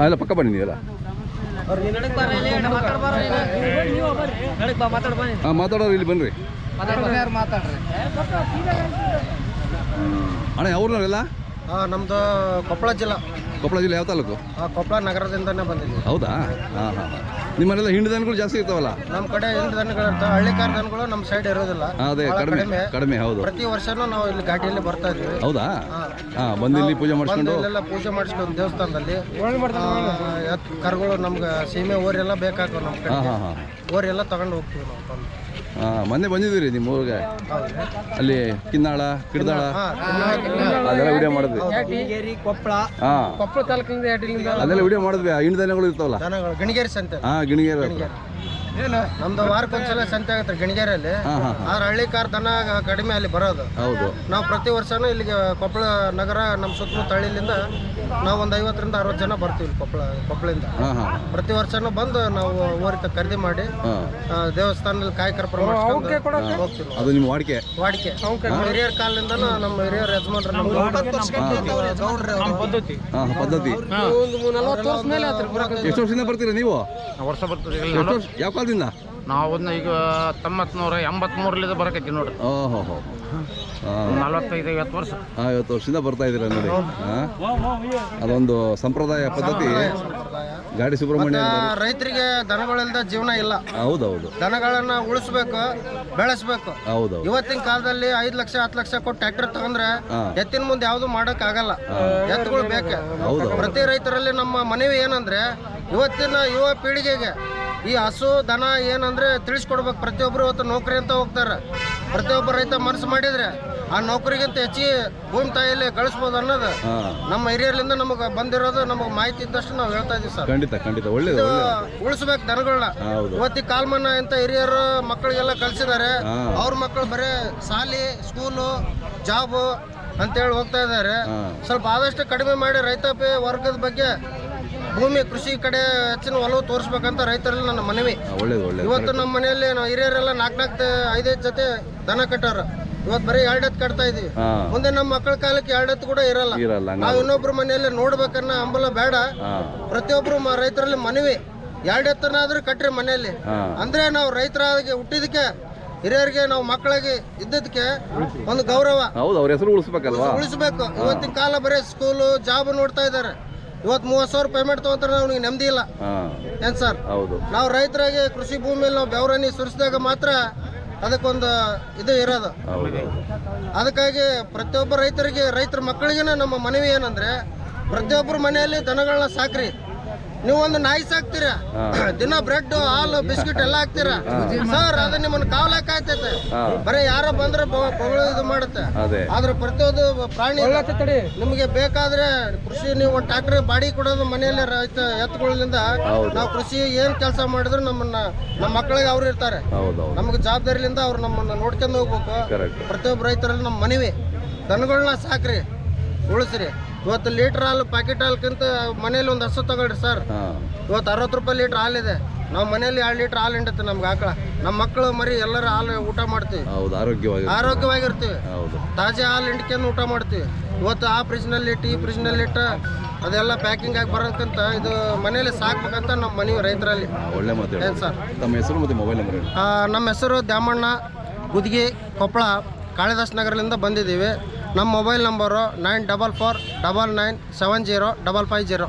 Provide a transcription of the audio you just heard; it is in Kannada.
ಅಲ್ಲ ಪಕ್ಕ ಬನ್ನಿ ಹಾಂ ಮಾತಾಡೋರು ಇಲ್ಲಿ ಬನ್ನಿರಿ ಅಣ್ಣ ಯಾವ್ರವ್ರೆಲ್ಲ ನಮ್ಮದು ಕೊಪ್ಪಳ ಜಿಲ್ಲಾ. ಕೊಪ್ಪಳ ಜಿಲ್ಲೆ ಯಾವ ತಾಲೂಕು? ಆ, ಕೊಪ್ಪಳ ನಗರದಿಂದನೇ ಬಂದಿದ್ದೀವಿ. ಹೌದಾ? ಹಾಂ ಹಾಂ ನಿಮ್ಮನೆಲ್ಲ ಹಿಂಡು ದನಗಳು ಜಾಸ್ತಿ ಇರ್ತಾವಲ್ಲ? ನಮ್ಮ ಕಡೆ ಹಿಂಡು ದನಗಳಿರ್ತ ಹಳ್ಳಿಕಾರ ದನಗಳು ನಮ್ಮ ಸೈಡ್ ಇರೋದಿಲ್ಲ. ಹಾಂ ಅದೇ ಕಡಿಮೆ ಕಡಿಮೆ. ಹೌದು. ಪ್ರತಿ ವರ್ಷನೂ ನಾವು ಇಲ್ಲಿ ಘಾಟಿಯಲ್ಲಿ ಬರ್ತಾ ಇದ್ದೀವಿ. ಹೌದಾ? ಹಾಂ. ಬಂದು ಇಲ್ಲಿ ಪೂಜೆ ಮಾಡಿಸ್ಕೊಂಡು? ಇಲ್ಲೆಲ್ಲ ಪೂಜೆ ಮಾಡಿಸ್ಕೊಂಡು ದೇವಸ್ಥಾನದಲ್ಲಿ ಆ, ಎತ್ ಕರುಗಳು ನಮ್ಗೆ ಸೀಮೆ ಓರೆಲ್ಲ ಬೇಕಾಗ್ತವೆ ನಮ್ಮ ಕಡೆ. ಹಾಂ ಹಾಂ ಹಾಂ ಓರೆಲ್ಲ ತಗೊಂಡು ಹೋಗ್ತೀವಿ ನಾವು ಬಂದು. ಹಾಂ ಮೊನ್ನೆ ಬಂದಿದ್ದೀರಿ ನಿಮ್ಮ ಊರಿಗೆ? ಅಲ್ಲಿ ಕಿನ್ನಾಳ ಕಿಡ್ದಾಳ ಅದೆಲ್ಲ ವಿಡಿಯೋ ಮಾಡಿದ್ವಿ ಕೊಪ್ಪಳ ಹಾಂ. ಕೊಪ್ಪಳ ತಾಲೂಕಿನಿಂದ ಅದೆಲ್ಲ ವಿಡಿಯೋ ಮಾಡಿದ್ವಿ. ಆ ಹಿಂಡ್ ದನಗಳು ಇರ್ತಾವಲ್ಲ? ಗಣಿಗೇರಿ ಸಂತೆ. ಹಾಂ ಗಿಣಿಗೇರಿ. ನಮ್ದು ವಾರಕ್ಕೊಂದ್ಸಲ ಸಂತೆ ಆಗತ್ತೆ ಗಣಿಗೇರಿಯಲ್ಲಿ. ಆದ್ರೆ ಹಳ್ಳಿ ಕಾರ್ ದನ ಕಡಿಮೆ ಅಲ್ಲಿ ಬರೋದು. ಹೌದು. ನಾವು ಪ್ರತಿ ವರ್ಷನೂ ಇಲ್ಲಿಗೆ ಕೊಪ್ಪಳ ನಗರ ನಮ್ಮ ಸುತ್ತಮುತ್ತ ಹಳ್ಳಿಲಿಂದ ನಾವು ಒಂದು ಐವತ್ತರಿಂದ ಅರವತ್ತು ಜನ ಬರ್ತೀವಿ ಕೊಪ್ಪಳ ಕೊಪ್ಪಳಿಂದ. ಪ್ರತಿ ವರ್ಷನೂ ಬಂದು ನಾವು ಊರಿತ ಖರೀದಿ ಮಾಡಿ ಆ, ದೇವಸ್ಥಾನದಲ್ಲಿ ಕಾಯಕರ ಹೋಗ್ತೀವಿ. ಅದು ನಿಮ್ಮ ವಾಡಿಕೆ? ವಾಡಿಕೆ. ಹಿರಿಯರ ಕಾಲದಿಂದನೂ ನಮ್ಮ ಹಿರಿಯರ ಯಜಮಾನ್ರು ನಮ್ಮ ಪದ್ಧತಿ. ಹಾಂ ಪದ್ಧತಿ. ಒಂದು ನಲವತ್ತು ವರ್ಷ ಮೇಲೆ ಆತ್ರಿ ಎಷ್ಟು ವರ್ಷದಿಂದ ಬರ್ತೀರಾ ನೀವು? ವರ್ಷ ಬರ್ತದೆ. ಎಷ್ಟು ವರ್ಷ ಯಾವ ಕಾಲದಿಂದ? ನಾವು ಒಂದು ಈಗ ತೊಂಬತ್ನೂರ ಎಂಬತ್ಮೂರಲಿಂದ ಬರಕೈತಿ ನೋಡ್ರಿ ಓಹೋ ಹೋ ಹಾಂ. ನಲವತ್ತೈದು ಐವತ್ತು ವರ್ಷ. ಐವತ್ತು ವರ್ಷದಿಂದ ಬರ್ತಾ ಇದ್ದೀರಾ ನೋಡಿ. ಅದೊಂದು ಸಂಪ್ರದಾಯ ಪದ್ಧತಿ. ಗಾಡಿ ಸುಬ್ರಹ್ಮಣ್ಯ ರೈತರಿಗೆ ದನಗಳಿಂದ ಜೀವನ ಇಲ್ಲ. ಹೌದೌದು. ದನಗಳನ್ನ ಉಳಿಸ್ಬೇಕು ಬೆಳೆಸ್ಬೇಕು. ಹೌದೌದು. ಇವತ್ತಿನ ಕಾಲದಲ್ಲಿ ಐದು ಲಕ್ಷ ಹತ್ತು ಲಕ್ಷ ಕೊಟ್ಟು ಟ್ರ್ಯಾಕ್ಟರ್ ತಗೊಂಡ್ರೆ. ಎತ್ತಿನ ಮುಂದೆ ಯಾವುದು ಮಾಡಕ್ ಆಗಲ್ಲ ಎತ್ತುಗಳು ಬೇಕೆ. ಹೌದು. ಪ್ರತಿ ರೈತರಲ್ಲಿ ನಮ್ಮ ಮನವಿ ಏನಂದ್ರೆ ಇವತ್ತಿನ ಯುವ ಪೀಳಿಗೆಗೆ ಈ ಹಸು ದನ ಏನಂದ್ರೆ ತಿಳಿಸ್ಕೊಡ್ಬೇಕು. ಪ್ರತಿಯೊಬ್ಬರು ಇವತ್ತು ನೌಕರಿ ಅಂತ ಹೋಗ್ತಾರೆ. ಪ್ರತಿಯೊಬ್ಬ ರೈತ ಮನಸ್ಸು ಮಾಡಿದ್ರೆ ಆ ನೌಕರಿಗಿಂತ ಹೆಚ್ಚಿಗೆ ಭೂಮಿ ತಾಯಿಯಲ್ಲಿ ಗಳಿಸ್ಬೋದು ಅನ್ನೋದು ನಮ್ಮ ಹಿರಿಯರಿಂದ ನಮಗೆ ಬಂದಿರೋದು ನಮಗೆ ಮಾಹಿತಿ ಇದ್ದಷ್ಟು ನಾವು ಹೇಳ್ತಾ ಇದೀವಿ ಸರ್. ಖಂಡಿತ ಖಂಡಿತ. ಒಳ್ಳೇದು ಉಳಿಸ್ಬೇಕು ದನಗಳನ್ನ ಇವತ್ತಿ ಕಾಲ್ಮನ್ನ ಅಂತ ಹಿರಿಯರು ಮಕ್ಕಳಿಗೆಲ್ಲ ಕಳ್ಸಿದ್ದಾರೆ. ಅವ್ರ ಮಕ್ಕಳು ಬರೀ ಶಾಲಿ ಸ್ಕೂಲು ಜಾಬು ಅಂತೇಳಿ ಹೋಗ್ತಾ ಇದ್ದಾರೆ. ಸ್ವಲ್ಪ ಆದಷ್ಟು ಕಡಿಮೆ ಮಾಡಿ ರೈತಾಪಿ ವರ್ಗದ ಬಗ್ಗೆ ಭೂಮಿ ಕೃಷಿ ಕಡೆ ಹೆಚ್ಚಿನ ಒಲವು ತೋರಿಸ್ಬೇಕಂತ ರೈತರಲ್ಲಿ ನನ್ನ ಮನವಿ. ಒಳ್ಳೇದು ಒಳ್ಳೇದು. ಇವತ್ತು ನಮ್ಮ ಮನೆಯಲ್ಲಿ ನಾವು ಹಿರಿಯರೆಲ್ಲ ನಾಲ್ಕು ನಾಲ್ಕು ಐದೈದು ಜೊತೆ ದನ ಕಟ್ಟಾರ ಇವತ್ತು ಬರೀ ಎರಡು ಎತ್ತು ಕಟ್ತಾ ಇದೀವಿ. ಮುಂದೆ ನಮ್ಮ ಮಕ್ಕಳ ಕಾಲಕ್ಕೆ ಎರಡು ಎತ್ತು ಕೂಡ ಇರಲ್ಲ. ನಾವು ಇನ್ನೊಬ್ರ ಮನೆಯಲ್ಲಿ ನೋಡ್ಬೇಕನ್ನ ಹಂಬಲ ಬೇಡ. ಪ್ರತಿಯೊಬ್ರು ರೈತರಲ್ಲಿ ಮನವಿ. ಎರಡು ಎತ್ತನಾದ್ರೂ ಕಟ್ರಿ ಮನೆಯಲ್ಲಿ. ಅಂದ್ರೆ ನಾವು ರೈತರಾಗಿ ಹುಟ್ಟಿದಕ್ಕೆ ಹಿರಿಯರಿಗೆ ನಾವು ಮಕ್ಕಳಿಗೆ ಇದ್ದದಕ್ಕೆ ಒಂದು ಗೌರವ. ಹೌದು ಅವ್ರ ಹೆಸರು ಉಳಿಸ್ಬೇಕಲ್ವಾ? ಉಳಿಸ್ಬೇಕು. ಇವತ್ತಿನ ಕಾಲ ಬರೀ ಸ್ಕೂಲು ಜಾಬ್ ನೋಡ್ತಾ ಇದ್ದಾರೆ. ಇವತ್ತು ಮೂವತ್ತು ಸಾವಿರ ಪೇಮೆಂಟ್ ತಗೋತಾರೆ ಅವ್ನಿಗೆ ನೆಮ್ಮದಿ ಇಲ್ಲ. ಏನ್ ಸರ್? ಹೌದು. ನಾವು ರೈತರಾಗಿ ಕೃಷಿ ಭೂಮಿಯಲ್ಲಿ ನಾವು ಬೆವರಣಿ ಸುರಿಸಿದಾಗ ಮಾತ್ರ ಅದಕ್ಕೊಂದು ಇದು ಇರೋದು. ಅದಕ್ಕಾಗಿ ಪ್ರತಿಯೊಬ್ಬ ರೈತರಿಗೆ ರೈತರ ಮಕ್ಕಳಿಗೆ ನಮ್ಮ ಮನವಿ ಏನಂದ್ರೆ ಪ್ರತಿಯೊಬ್ಬರ ಮನೆಯಲ್ಲಿ ದನಗಳನ್ನ ಸಾಕ್ರಿ. ನೀವು ಒಂದು ನಾಯಿ ಸಾಕ್ತೀರಾ ದಿನ ಬ್ರೆಡ್ ಹಾಲು ಬಿಸ್ಕಿಟ್ ಎಲ್ಲ ಹಾಕ್ತೀರಾ? ಸರ್ ಅದು ನಿಮ್ಮನ್ನ ಕಾವಲ ಕಾಯ್ತೈತೆ ಬರೀ ಯಾರೋ ಬಂದ್ರೆ ಇದು ಮಾಡುತ್ತೆ. ಆದ್ರೆ ಪ್ರತಿಯೊಂದು ಪ್ರಾಣಿ ನಿಮಗೆ ಬೇಕಾದ್ರೆ ಕೃಷಿ ನೀವು ಒಂದು ಟ್ರಾಕ್ಟರ್ ಬಾಡಿ ಕೊಡೋದು ಮನೆಯಲ್ಲಿ ರೈತ ಎತ್ತುಗಳಿಂದ ನಾವು ಕೃಷಿ ಏನ್ ಕೆಲಸ ಮಾಡಿದ್ರು ನಮ್ಮನ್ನ ನಮ್ಮ ಮಕ್ಕಳಿಗೆ ಅವ್ರು ಇರ್ತಾರೆ. ನಮ್ಗೆ ಹೌದು ನಮಗೆ ಜವಾಬ್ದಾರಿಲಿಂದ ಅವ್ರು ನಮ್ಮನ್ನ ನೋಡ್ಕೊಂಡು ಹೋಗ್ಬೇಕು. ಕರೆಕ್ಟ್ ಪ್ರತಿಯೊಬ್ಬ ರೈತರಲ್ಲಿ ನಮ್ಮ ಮನವಿ. ದನಗಳನ್ನ ಸಾಕ್ರಿ ಉಳಿಸ್ರಿ. ಇವತ್ತು ಲೀಟರ್ ಹಾಲು ಪ್ಯಾಕೆಟ್ ಹಾಲ್ಕಿಂತ ಮನೇಲಿ ಒಂದು ಹಸು ತಗೊಳ್ರಿ ಸರ್. ಇವತ್ತು ಅರವತ್ತು ರೂಪಾಯಿ ಲೀಟರ್ ಹಾಲಿದೆ ನಾವು ಮನೇಲಿ ಎರಡು ಲೀಟರ್ ಹಾಲು ಹಿಂಡತ್ತೆ ನಮ್ಗೆ ಆಕಳ. ನಮ್ಮ ಮಕ್ಕಳು ಮರಿ ಎಲ್ಲರೂ ಹಾಲು ಊಟ ಮಾಡ್ತೀವಿ. ಹೌದು ಆರೋಗ್ಯವಾಗಿ ಆರೋಗ್ಯವಾಗಿರ್ತೀವಿ. ಹೌದು. ತಾಜಾ ಹಾಲು ಹಿಂಡ್ಕೊಂಡು ಊಟ ಮಾಡ್ತೀವಿ. ಇವತ್ತು ಆ ಫ್ರಿಜ್ನಲ್ಲಿ ಇಟ್ಟು ಈ ಫ್ರಿಜ್ನಲ್ಲಿ ಇಟ್ಟು ಅದೆಲ್ಲ ಪ್ಯಾಕಿಂಗ್ ಆಗಿ ಬರೋದಕ್ಕಿಂತ ಇದು ಮನೇಲಿ ಸಾಕ್ಬೇಕಂತ ನಮ್ಮ ಮನೆ ರೈತರಲ್ಲಿ. ಒಳ್ಳೆ ಮಾತು ಏನು ಸರ್? ತಮ್ಮ ಹೆಸರು ಮತ್ತು ಮೊಬೈಲ್ ನಂಬರ್ ನಮ್ಮ ಹೆಸರು ದ್ಯಾಮಣ್ಣ ಗುದ್ಗಿ ಕೊಪ್ಪಳ ಕಾಳಿದಾಸ್ ನಗರದಿಂದ ಬಂದಿದ್ದೀವಿ. ನಮ್ಮ mobile number nine double four double nine seven zero double five zero